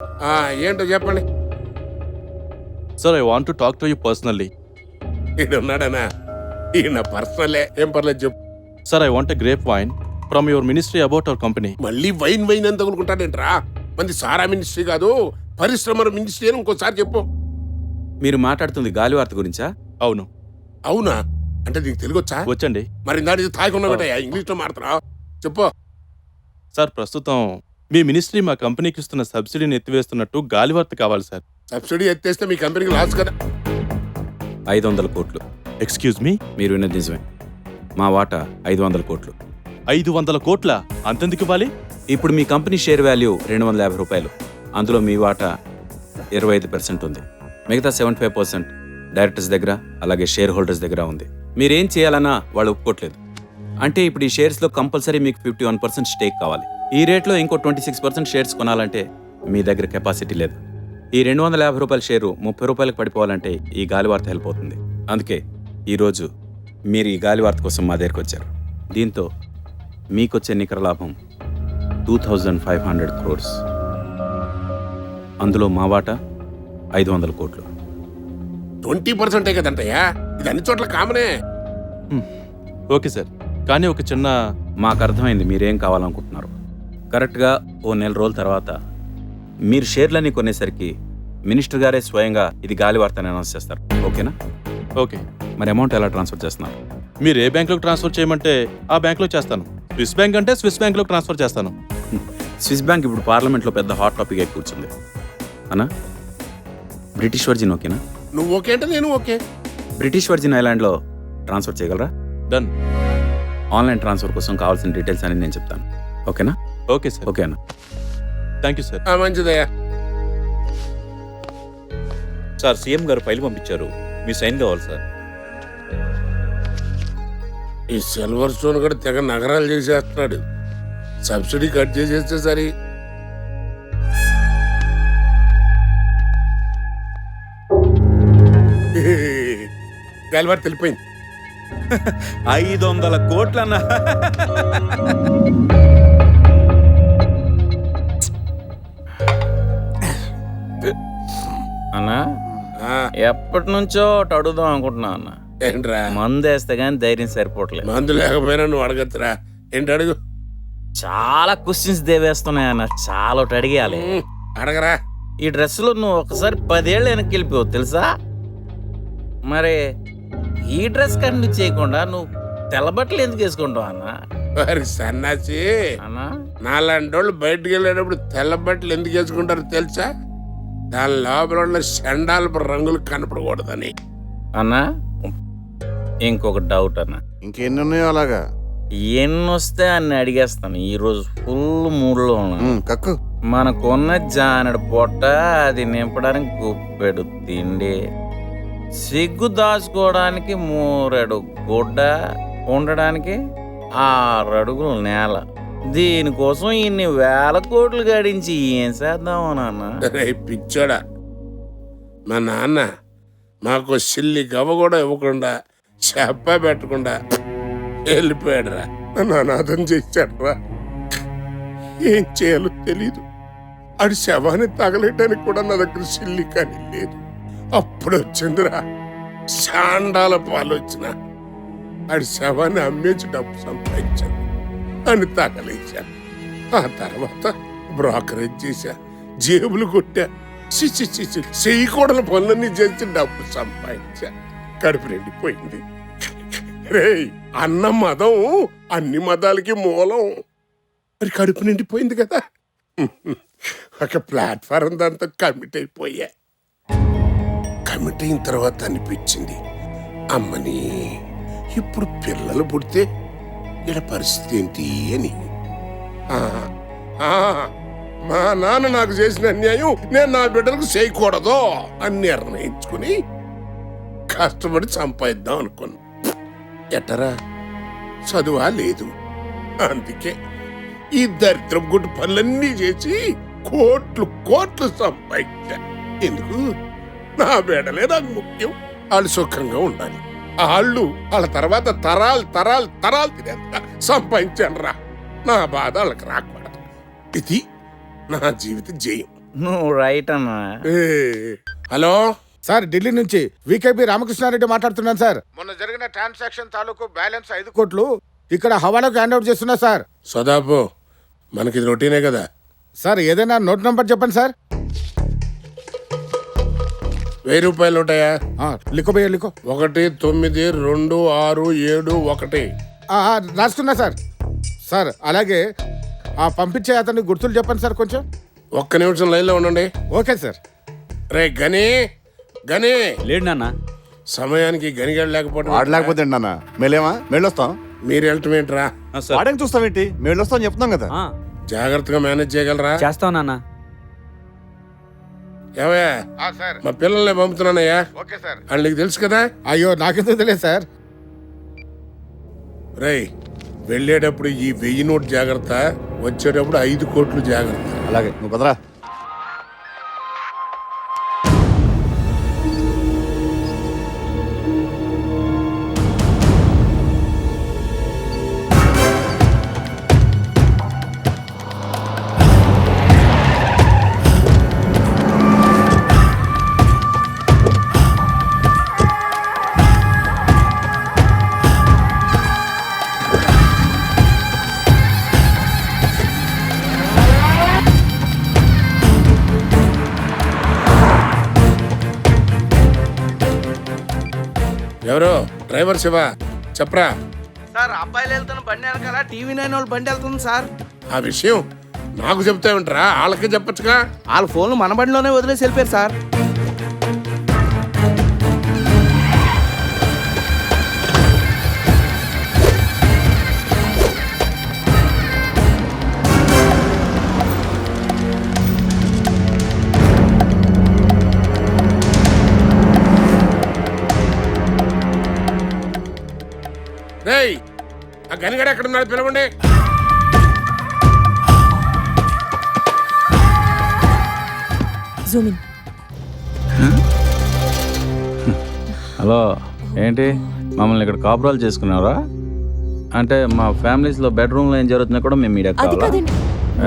ఆ, ఏంటో చెప్పండి. Sir I want to talk to you personally ఉన్నాడనా ఈయన పర్సనలే. ఏం పర్లేదు చెప్పు. Sir I want grape wine from your ministry about our company మళ్ళీ వైన్ వైన్ అని తగులుకుంటాడేంట్రా మంది సారా మినిస్ట్రీ కాదు పరిశ్రమల మినిస్ట్రీ అని ఇంకోసారి చెప్పు. మీరు మాట్లాడుతుంది గాలి వార్త గురించా? అవును. అవునా? అంటే నీకు తెలుగు వచ్చా వచ్చండి. మరి దాని తాగకుండా పెట్టా ఇంగ్లీష్లో మాడుతున్నావు చెప్పు. సార్ ప్రస్తుతం మీ మినిస్ట్రీ మా కంపెనీకి ఇస్తున్న సబ్సిడీని ఎత్తివేస్తున్నట్టు గాలివార్త కావాలి సార్. సబ్సిడీ ఎత్తేస్తే మీ కంపెనీకి లాస్ కదా. ఐదు వందల కోట్లు. ఎక్స్క్యూజ్ మీ మీరు విన్నది నిజమే. మా వాటా ఐదు వందల కోట్లు. ఐదు వందల కోట్ల? అంతెందుకు ఇవ్వాలి? ఇప్పుడు మీ కంపెనీ షేర్ వాల్యూ రెండు వందల యాభై రూపాయలు. అందులో మీ వాటా ఇరవై ఐదు పర్సెంట్ ఉంది. మిగతా సెవెంటీ ఫైవ్ పర్సెంట్ డైరెక్టర్స్ దగ్గర అలాగే షేర్ హోల్డర్స్ దగ్గర ఉంది. మీరేం చేయాలన్నా వాళ్ళు ఒప్పుకోవట్లేదు అంటే ఇప్పుడు ఈ షేర్స్లో కంపల్సరీ మీకు ఫిఫ్టీ వన్ పర్సెంట్ స్టేక్ కావాలి. ఈ రేట్లో ఇంకో ట్వంటీ సిక్స్ పర్సెంట్ షేర్స్ కొనాలంటే మీ దగ్గర కెపాసిటీ లేదు. ఈ రెండు వందల యాభై రూపాయల షేరు ముప్పై రూపాయలకు పడిపోవాలంటే ఈ గాలి వార్త హెల్ప్ అవుతుంది. అందుకే ఈరోజు మీరు ఈ గాలి వార్త కోసం మా దగ్గరికి వచ్చారు. దీంతో మీకొచ్చే నికర లాభం two thousand five hundred crores. అందులో మా వాటా ఐదు వందల కోట్లు. ట్వంటీ పర్సెంటే కదంటయ్యా? ఇది అన్ని చోట్ల కామనే. Okay sir. కానీ ఒక చిన్న మాకు అర్థమైంది మీరేం కావాలనుకుంటున్నారు. కరెక్ట్గా ఓ నెల రోజుల తర్వాత మీరు షేర్లన్నీ కొనేసరికి మినిస్టర్ గారే స్వయంగా ఇది గాలి వార్తని అనౌన్స్ చేస్తారు. ఓకేనా? ఓకే. మరి అమౌంట్ ఎలా ట్రాన్స్ఫర్ చేస్తున్నారు? మీరు ఏ బ్యాంక్లోకి ట్రాన్స్ఫర్ చేయమంటే ఆ బ్యాంక్లో చేస్తాను. స్విస్ బ్యాంక్ అంటే స్విస్ బ్యాంక్లోకి ట్రాన్స్ఫర్ చేస్తాను. స్విస్ బ్యాంక్ ఇప్పుడు పార్లమెంట్లో పెద్ద హాట్ టాపిక్ అయి కూర్చుంది. అన్నా బ్రిటిష్ వర్జిన్ ఓకేనా? నువ్వు ఓకే అంటే నేను ఓకే. బ్రిటిష్ వర్జిన్ ఐలాండ్లో ట్రాన్స్ఫర్ చేయగలరా? డన్. ఆన్లైన్ ట్రాన్స్ఫర్ కోసం కావాల్సిన డీటెయిల్స్ అని నేను చెప్తాను. ఓకేనా? Okay sir. ఓకే అన్న థ్యాంక్ యూ సార్. ఆ, మంచిదయ్యా సార్ సీఎం గారు ఫైల్ పంపించారు. మీ సైన్ కావాలి సార్. ఈ సిల్వర్ స్టోన్ కూడా తెగ నగరాలు చేసేస్తున్నాడు. సబ్సిడీ కట్ చేసేస్తే సరి. గల్వారు తెలిపోయింది ఐదు వందల కోట్లన్న. అన్నా ఎప్పటి నుంచో అడుగుదాం అనుకుంటున్నా అన్న. ఏంట్రా? మందు వేస్తే కానీ ధైర్యం సరిపోవట్లేదు. మందు లేకపోయినా నువ్వు అడగచ్చురా ఏంటి అడుగు? చాలా క్వశ్చన్స్ దేవేస్తున్నాయి అన్న చాలా ఒకటి అడిగేయాలి. అడగరా. ఈ డ్రెస్సులో నువ్వు ఒకసారి పదేళ్ళు వెనక్కి వెళ్ళిపోవు తెలుసా? మరి ఈ డ్రెస్ కంటిన్యూ చేయకుండా నువ్వు తెల్లబట్టలు ఎందుకు వేసుకుంటావు అన్న? వారి సన్నాసి అన్నా? నాలాంటి వాళ్ళు బయటికి వెళ్ళేటప్పుడు తెల్ల బట్టలు ఎందుకు వేసుకుంటారో తెలుసా? దాని లోపల ఉన్న షండాలపు రంగులు కనపడకూడదని. అన్నా ఇంకొక డౌట్ అన్న. ఇంకెన్ని ఉన్నాయో అలాగా? ఎన్ని వస్తే అన్ని అడిగేస్తాను. ఈ రోజు ఫుల్ మూడ్లో ఉన్నాను కక్కు. మనకున్న జానడు పొట్ట అది నింపడానికి గుప్పెడు తిండి. సిగ్గు దాచుకోవడానికి మూరెడు గుడ్డ ఉండడానికి ఆరు అడుగులు నేల. దీనికోసం ఇన్ని వేల కోట్లు గడించి ఏం చేద్దామో నాన్న రే పిచ్చోడా. మా నాన్న మాకు సిల్లి గవ్వ కూడా ఇవ్వకుండా చెప్ప పెట్టకుండా వెళ్ళిపోయాడురా. నన్ను అనాథం చేశాడురా. ఏం చేయాలో తెలీదు. ఆడి శవాన్ని తగలేయడానికి కూడా నా దగ్గర సిల్లి కానీ లేదు. అప్పుడు వచ్చిందిరా. శాండాల పాలు వచ్చిన. ఆడి శవాన్ని అమ్మేసి డబ్బు సంపాదించాను. అని తగలేశా. ఆ తర్వాత బ్రోకరేజ్ చేశా జేబులు కొట్టా చిచి చిచి చేయకూడని పనులన్నీ చేసి డబ్బు సంపాదించా. కడుపు నిండిపోయింది. రేయ్ అన్న మదం అన్ని మతాలకి మూలం. మరి కడుపు నిండిపోయింది కదా. ఒక ప్లాట్ఫారం దాంతో కమిట్ అయిపోయా. కమిట్ అయిన తర్వాత అనిపించింది అమ్మని ఇప్పుడు పిల్లలు పుడితే ఇలా పరిస్థితి ఏంటి అని. మా నాన్న నాకు చేసిన అన్యాయం నేను నా బిడ్డలకు చేయకూడదు అని నిర్ణయించుకుని కష్టపడి సంపాదిద్దాం అనుకున్నా. ఎట్టరా? చదువా లేదు. అందుకే ఈ దరిద్రం గుడ్డు పనులన్నీ చేసి కోట్లు కోట్లు సంపాదించా. ఎందుకు? నా బిడ్డలే నాకు ముఖ్యం. వాళ్ళు సుఖంగా ఉండాలి. వాళ్ళు వాళ్ళ తర్వాత తరాలు తరాలు తరాలు తినేంత సంపాదించాను రా నా బాధ వాళ్ళకి రాకూడదు. ఇది నా జీవిత జయం. నువ్వు రైట్ అన్నా. హలో? సార్ ఢిల్లీ నుంచి వికేపి రామకృష్ణారెడ్డి మాట్లాడుతున్నాను సార్. మొన్న జరిగిన ట్రాన్సాక్షన్ తాలూకు బ్యాలెన్స్ ఐదు కోట్లు ఇక్కడ హవాలాకు హ్యాండ్ అవుట్ చేస్తున్నా సార్. సదాపు మనకి ఇది రొటీనే కదా. సార్ ఏదైనా నోట్ నంబర్ చెప్పండి సార్. వెయ్యి రూపాయలు ఉంటాయా? లిఖో భయ్యా లిఖో. ఒకటి తొమ్మిది రెండు ఆరు ఏడు ఒకటి. రాసుకున్నా సార్. సార్ అలాగే ఆ పంపించే అతని గుర్తులు చెప్పండి సార్ కొంచెం. ఒక్క నిమిషం లైన్లో ఉండండి. Okay sir. రే గని గని. లేడు నాన్న. సమయానికి గనిగాడు వాడు లేకపోతే ఏంటి నాన్న? మేలేమా? మేళ్ళొస్తాం. మీరు వెళ్ళటం ఏంట్రా? సార్. వాడేం చూస్తావేంటి? మేళ్ళొస్తాం చెప్తున్నాం కదా. ఆ, జాగ్రత్తగా మేనేజ్ చేయగలరా? చేస్తావు నాన్న. ఏవయ్యా ఆ, సార్. మా పిల్లల్ని పంపుతున్నానయ్యా. Okay sir. వాళ్ళు నీకు తెలుసు కదా? అయ్యో నాకెందుకు తెలియదు సార్. రేయ్ వెళ్ళేటప్పుడు ఈ వెయ్యి నోట్ జాగ్రత్త వచ్చేటప్పుడు ఐదు కోట్లు జాగ్రత్త. అలాగే. నువ్వు పదరా ఎవరు? డ్రైవర్ శివ చెప్పరా? సార్ అబ్బాయిలు వెళ్తున్న బండి వెనకాల టీవీ నైన్ వాళ్ళు బండి వెళ్తుంది సార్. ఆ విషయం నాకు చెప్తావేంట్రా వాళ్ళకి చెప్పొచ్చుగా? వాళ్ళ ఫోన్లు మన బండిలోనే వదిలేసి వెళ్ళిపోయారు సార్. గనిగడ ఎక్కడ ఉన్నాడు పిలవండి హలో ఏంటి మమ్మల్ని ఇక్కడ కాపురాలు చేసుకున్నారా అంటే మా ఫ్యామిలీస్లో బెడ్రూమ్లో ఏం జరుగుతుందో కూడా మేము మీడియా అది కావాలా కాదండి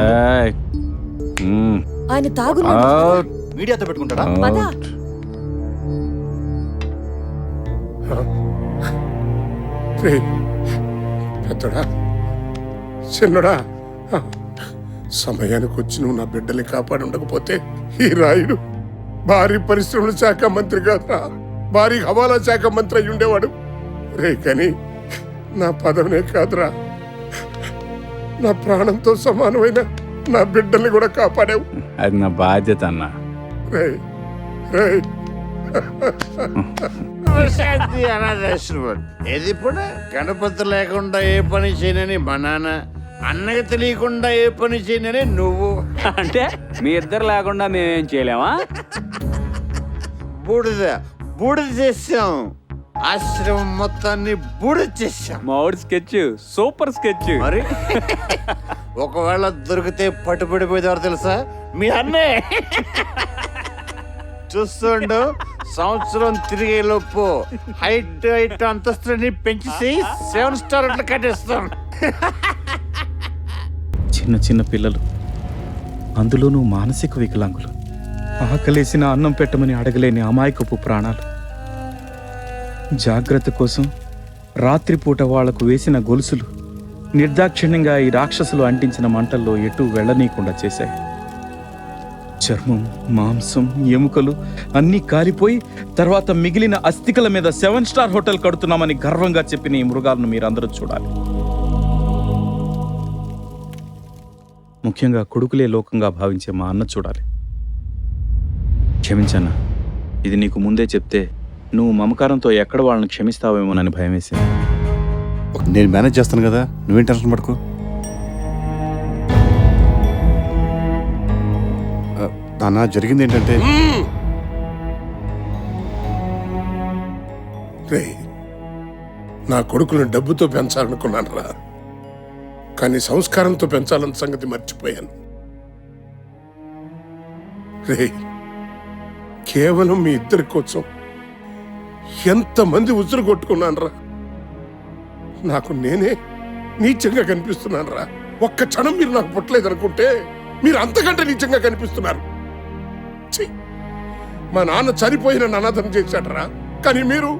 ఏయ్. మ్మ్. ఆయన తాగున్నా అవుట్. మీడియాతో పెట్టుకుంటాడా పద. అవుట్. రేయ్ పెద్దడా? చిన్నడా? సమయానికి వచ్చి నువ్వు నా బిడ్డల్ని కాపాడి ఉండకపోతే ఈ రాయుడు భారీ పరిశ్రమల శాఖ మంత్రి కాదురా. భారీ హవాలా శాఖ మంత్రి అయి ఉండేవాడు. రే కానీ నా పదవినే కాదురా. నా ప్రాణంతో సమానమైన నా బిడ్డల్ని కూడా కాపాడావు. అది నా బాధ్యత అన్న. రే రే శాంతి అనాథాశ్రమం ఇది ఇప్పుడు? గణపతి లేకుండా ఏ పని చేయనని మా నాన్న అన్నకి తెలియకుండా ఏ పని చేయనని నువ్వు. అంటే మీ ఇద్దరు లేకుండా మేమేం చేయలేమా? బూడిద బూడిద చేసాం. ఆశ్రమం మొత్తాన్ని బూడిద చేసాం. మామిడి స్కెచ్ సూపర్ స్కెచ్. మరి? ఒకవేళ దొరికితే పట్టుబడిపోయేవారు తెలుసా? మీ అన్నే చూస్తుండు సంవత్సరం తిరిగే లోపు హైట్ హైట్ అంతస్తుని పెంచేసి సెవెన్ స్టార్ అట్లా కట్టేస్తాం. చిన్న చిన్న పిల్లలు. అందులోనూ మానసిక వికలాంగులు. ఆకలేసిన అన్నం పెట్టమని అడగలేని అమాయకపు ప్రాణాలు. జాగ్రత్త కోసం రాత్రిపూట వాళ్ళకు వేసిన గొలుసులు నిర్దాక్షిణ్యంగా ఈ రాక్షసులు అంటించిన మంటల్లో ఎటూ వెళ్ళనీయకుండా చేశాయి. చర్మం మాంసం ఎముకలు అన్నీ కారిపోయి తర్వాత మిగిలిన అస్థికల మీద సెవెన్ స్టార్ హోటల్ కడుతున్నామని గర్వంగా చెప్పిన ఈ మృగాలను మీరందరూ చూడాలి. ముఖ్యంగా కొడుకులే లోకంగా భావించే మా అన్న చూడాలి. క్షమించన్నా ఇది నీకు ముందే చెప్తే నువ్వు మమకారంతో ఎక్కడ వాళ్ళని క్షమిస్తావేమోనని భయం వేసింది నేను మేనేజ్ చేస్తాను కదా నువ్వేం టెన్షన్ పడుకో. ఆ, నాన్న జరిగింది ఏంటంటే? రే నా కొడుకును డబ్బుతో పెంచాలనుకున్నాను రా కానీ సంస్కారంతో పెంచాలన్న సంగతి మర్చిపోయాను. రే కేవలం మీ ఇద్దరి కోసం ఎంతమంది ఉసురు కొట్టుకున్నాను రా నాకు నేనే నీచంగా కనిపిస్తున్నాను రా ఒక్క క్షణం మీరు నాకు పుట్టలేదనుకుంటే మీరు అంతకంటే నీచంగా కనిపిస్తున్నారు. మా నాన్న చనిపోయిన అనాథం చేశాడరా. కానీ మీరు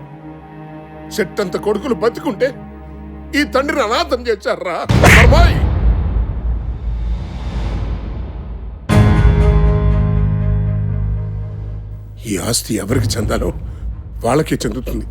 చెట్టంత కొడుకులు బతికుంటే ఈ తండ్రిని అనాథం చేశారా అమ్మాయి ఈ ఆస్తి ఎవరికి చెందాలో వాళ్ళకే చెందుతుంది.